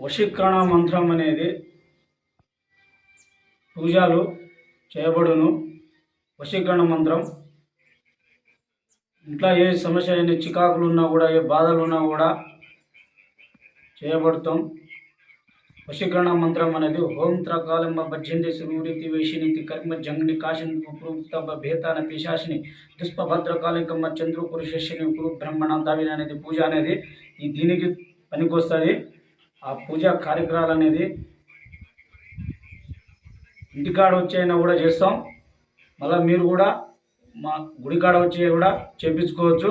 వశీకరణ మంత్రం అనేది పూజలు చేయబడును. వశీకరణ మంత్రం. ఇంట్లో ఏ సమస్య అయిన చికాకులు ఉన్నా కూడా ఏ బాధలు ఉన్నా కూడా చేయబడతాం. వశీకరణ మంత్రం అనేది హోం త్రకాలంబ భజ్యంతి సురూరితి వేషినితి కర్మ జంగ్ని కాశిని పుప్రూక్త భేతాన పిశాసిని దుష్పభద్రకాలికమ్మ చంద్రు పురుషిని బ్రహ్మణ దావిన అనేది పూజ అనేది ఈ దీనికి పనికొస్తుంది. ఆ పూజా కార్యక్రమాలు అనేది ఇంటికాడ వచ్చైనా కూడా చేస్తాం. మళ్ళీ మీరు కూడా మా గుడికాడ వచ్చి కూడా చేపించుకోవచ్చు.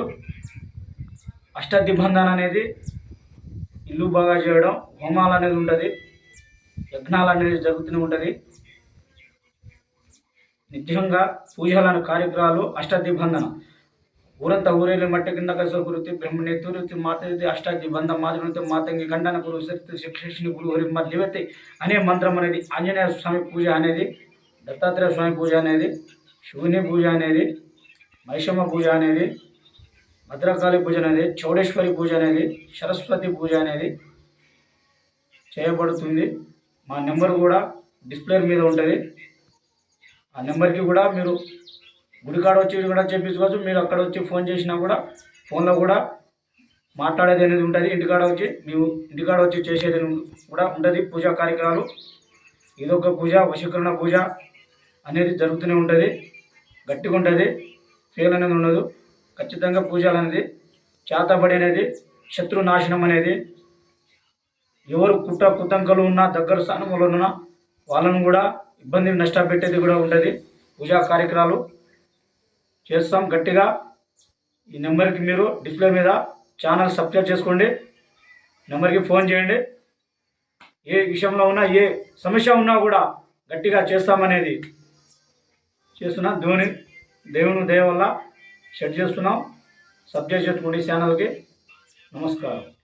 అష్టదిబంధన అనేది ఇల్లు బాగా చేయడం హోమాలు అనేది ఉంటుంది యజ్ఞాలు అనేది జరుగుతూనే ఉంటుంది. నిత్యంగా పూజలను కార్యక్రమాలు అష్టదిబంధన ఊరంతా ఊరేళ్ళు మట్టి కింద కస కురుతి బ్రహ్మణి తురుతి మాతృతి అష్టాది బంధం మాధునతి మాతంగి గండన గురు శక్తి శిక్షిని గురు హరి మధ్యవతి అనే మంత్రం అనేది ఆంజనేయ స్వామి పూజ అనేది దత్తాత్రేయ స్వామి పూజ అనేది శివుని పూజ అనేది మహిషమ్మ పూజ అనేది భద్రకాళి పూజ అనేది చౌడేశ్వరి పూజ అనేది సరస్వతి పూజ అనేది చేయబడుతుంది. మా నెంబర్ కూడా డిస్ప్లే మీద ఉంటుంది. ఆ నెంబర్కి కూడా మీరు గుడికాడ వచ్చి కూడా చేయించుకోవచ్చు మీరు అక్కడ వచ్చి ఫోన్ చేసినా కూడా ఫోన్లో కూడా మాట్లాడేది అనేది ఉంటుంది. ఇంటికాడ వచ్చి మేము ఇంటికాడ వచ్చి చేసేది కూడా ఉంటుంది. పూజా కార్యక్రమాలు. ఇదొక పూజ వశీకరణ పూజ అనేది జరుగుతూనే ఉంటుంది. గట్టిగా ఉంటుంది. ఫెయిల్ అనేది ఉండదు. ఖచ్చితంగా పూజలు అనేది చేతబడి అనేది శత్రు నాశనం అనేది ఎవరు కుట్ర కుతంకలు ఉన్నా దగ్గర స్థానంలో ఉన్నా వాళ్ళను కూడా ఇబ్బంది నష్టపెట్టేది కూడా ఉంటుంది. పూజా కార్యక్రమాలు. చేస్తాం గట్టిగా. ఈ నెంబర్కి మీరు డిస్ప్లే మీద ఛానల్ సబ్స్క్రైబ్ చేసుకోండి. నెంబర్కి ఫోన్ చేయండి. ఏ విషయంలో ఉన్నా ఏ సమస్య ఉన్నా కూడా గట్టిగా చేస్తామనేది చేస్తున్నా. ధోని దేవుని దయ వల్ల సెట్ చేస్తున్నాం. సబ్స్క్రైబ్ చేసుకోండి ఛానల్కి. నమస్కారం.